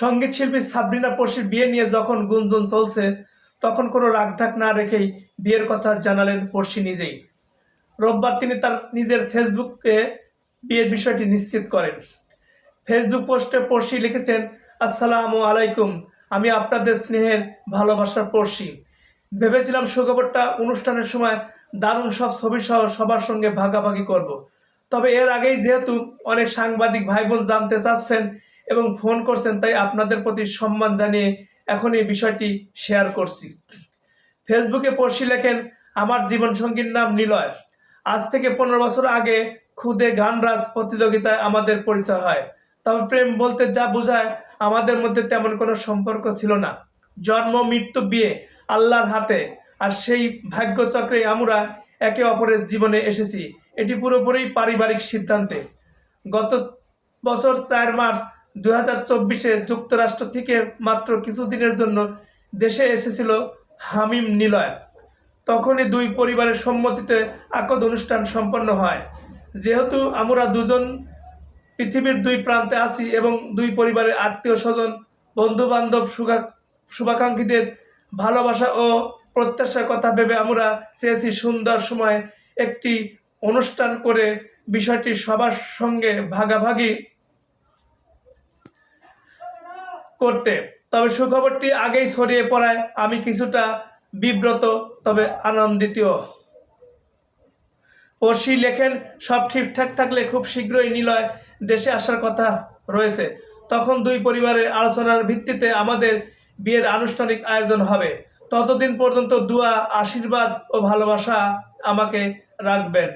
সংগীত শিল্পী সাবরিনা পড়শির বিয়ে নিয়ে যখন গুঞ্জন চলছে, তখন কোনো রাগঢাক না রেখেই বিয়ের কথা জানালেন পড়শি নিজেই। রোববার তিনি তার নিজের ফেসবুকে বিয়ের বিষয়টি নিশ্চিত করেন। ফেসবুক পোস্টে পড়শি লিখেছেন, আসসালামু আলাইকুম, আমি আপনাদের স্নেহের ভালোবাসার পড়শি ভেবেছিলাম সুখবরটা অনুষ্ঠানের সময় দারুণ সব ছবি সহ সবার সঙ্গে ভাগাভাগি করব। তবে এর আগেই যেহেতু অনেক সাংবাদিক ভাই বোন জানতে চাচ্ছেন এবং ফোন করছেন, তাই আপনাদের প্রতি সম্মান জানিয়ে এখন এই বিষয়টি শেয়ার করছি। ফেসবুকে পড়শি লেখেন, আমার জীবনসঙ্গীর নাম নিলয়। আজ থেকে পনেরো বছর আগে খুদে গানরাজ প্রতিযোগিতায় আমাদের পরিচয় হয়। তবে প্রেম বলতে যা বোঝায়, আমাদের মধ্যে তেমন কোনো সম্পর্ক ছিল না। জন্ম, মৃত্যু, বিয়ে, আল্লাহর হাতে। আর সেই ভাগ্যচক্রে আমরা একে অপরের জীবনে এসেছি। এটি পুরোপুরি পারিবারিক সিদ্ধান্তে। গত বছর চার মার্চ দুই হাজার চব্বিশে যুক্তরাষ্ট্র থেকে মাত্র কিছুদিনের জন্য দেশে এসেছিল হামিম নিলয়। তখনই দুই পরিবারের সম্মতিতে আকদ অনুষ্ঠান সম্পন্ন হয়। যেহেতু আমরা দুজন পৃথিবীর দুই প্রান্তে আছি এবং দুই পরিবারের আত্মীয় স্বজন বন্ধু বান্ধব শুভাকাঙ্ক্ষীদের ভালোবাসা ও প্রত্যাশার কথা ভেবে আমরা চেয়েছি সুন্দর সময় একটি অনুষ্ঠান করে বিষয়টি সবার সঙ্গে ভাগাভাগি করতে। তবে সুখবরটি আগেই ছড়িয়ে পড়ায় আমি কিছুটা বিব্রত, তবে আনন্দিত। পড়শি লেখেন, সব ঠিকঠাক থাকলে খুব শীঘ্রই নিলয় দেশে আসার কথা রয়েছে। তখন দুই পরিবারের আলোচনার ভিত্তিতে আমাদের বিয়ের আনুষ্ঠানিক আয়োজন হবে। ততদিন পর্যন্ত দুয়া, আশীর্বাদ ও ভালোবাসা আমাকে রাখবেন।